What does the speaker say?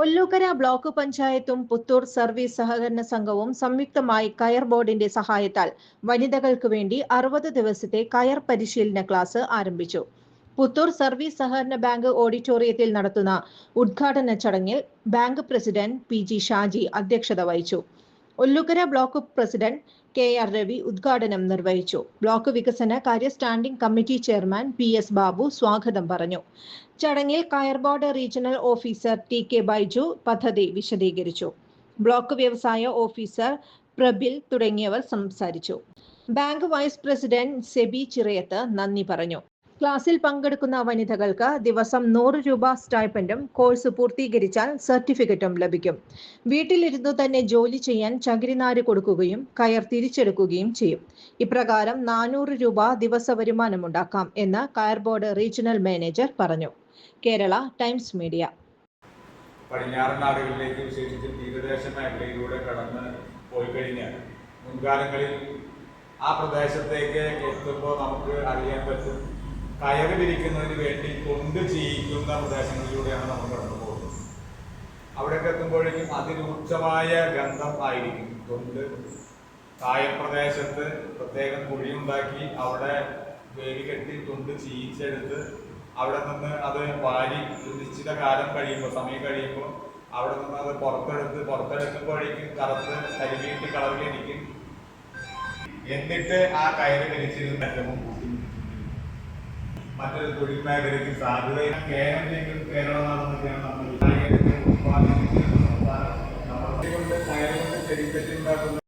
Ollukkara block പഞ്ചായത്തും Puthur service സഹകരണ സംഘവും സംയുക്തമായി കയർ ബോർഡിന്റെ സഹായത്താൽ വനിതകൾക്ക് വേണ്ടി അറുപത് ദിവസത്തെ കയർ പരിശീലന ക്ലാസ് ആരംഭിച്ചു. പുത്തൂർ സർവീസ് സഹകരണ ബാങ്ക് ഓഡിറ്റോറിയത്തിൽ നടത്തുന്ന ഉദ്ഘാടന ചടങ്ങിൽ ബാങ്ക് പ്രസിഡന്റ് പി ഷാജി അധ്യക്ഷത വഹിച്ചു. Ollukkara block president K R Ravi ഉദ്ഘാടനം നിർവഹിച്ചു. ബ്ലോക്ക് വികസന കാര്യ standing committee chairman P S Babu സ്വാഗതം പറഞ്ഞു. ചടങ്ങിൽ coir board regional officer T K Baiju പദ്ധതി വിശദീകരിച്ചു. ബ്ലോക്ക് വ്യവസായ ഓഫീസർ പ്രബിൽ തുടങ്ങിയവർ സംസാരിച്ചു. Bank vice president Sebi Chirayath നന്ദി പറഞ്ഞു. ക്ലാസ്സിൽ പങ്കെടുക്കുന്ന വനിതകൾക്ക് ദിവസം നൂറ് രൂപ സ്റ്റൈപ്പൻഡും കോഴ്സ് പൂർത്തീകരിച്ചാൽ സർട്ടിഫിക്കറ്റും ലഭിക്കും. വീട്ടിലിരുന്നു തന്നെ ജോലി ചെയ്യാൻ ചകിരിനാര് കൊടുക്കുകയും കയർ തിരിച്ചെടുക്കുകയും ചെയ്യും. ഇപ്രകാരം നാനൂറ് രൂപ ദിവസ വരുമാനമുണ്ടാക്കാം എന്ന് കയർ ബോർഡ് റീജിയണൽ മാനേജർ പറഞ്ഞു. Kerala Times Media. പടിഞ്ഞാറൻ നാടുകളിലേക്ക് വിശേഷിച്ച് തീരദേശ മേഖലയിലൂടെ കടന്ന് പോയി കഴിഞ്ഞാൽ മുൻകാലങ്ങളിൽ ആ പ്രദേശത്തേക്ക് എത്തുമ്പോൾ നമുക്ക് അറിയാൻ പറ്റും കയറ് വിരിക്കുന്നതിന് വേണ്ടി കൊണ്ട് ചെയ്യിക്കുന്ന പ്രദേശങ്ങളിലൂടെയാണ് നമ്മൾ കടന്നു പോകുന്നത്. അവിടേക്ക് എത്തുമ്പോഴേക്കും അതിരൂക്ഷമായ ഗന്ധം ആയിരിക്കും തൊണ്ട്. കായപ്രദേശത്ത് പ്രത്യേകം കുഴിയുണ്ടാക്കി അവിടെ വേലി കെട്ടി തൊണ്ട് ചീച്ചെടുത്ത് അവിടെ നിന്ന് അത് വാരി നിശ്ചിത കാലം കഴിയുമ്പോൾ സമയം കഴിയുമ്പോൾ അവിടെ നിന്ന് അത് പുറത്തെടുത്ത് പുറത്തെടുക്കുമ്പോഴേക്കും കറുത്ത് കരിവീട്ടി കളറിലിരിക്കും എന്നിട്ട് ആ കയറ് വലിച്ചിരുന്ന് ഏറ്റവും മറ്റൊരു തൊഴിൽ മേഖലയ്ക്ക് സാധ്യത. കേരളത്തിൽ കേരളമാണെന്നൊക്കെയാണ് നമ്മൾ ഉത്പാദിപ്പിക്കുന്ന സംസ്ഥാനം. നമ്മൾ കൊണ്ട് കയറുകൊണ്ട് ചെടിക്കട്ടി ഉണ്ടാക്കുന്ന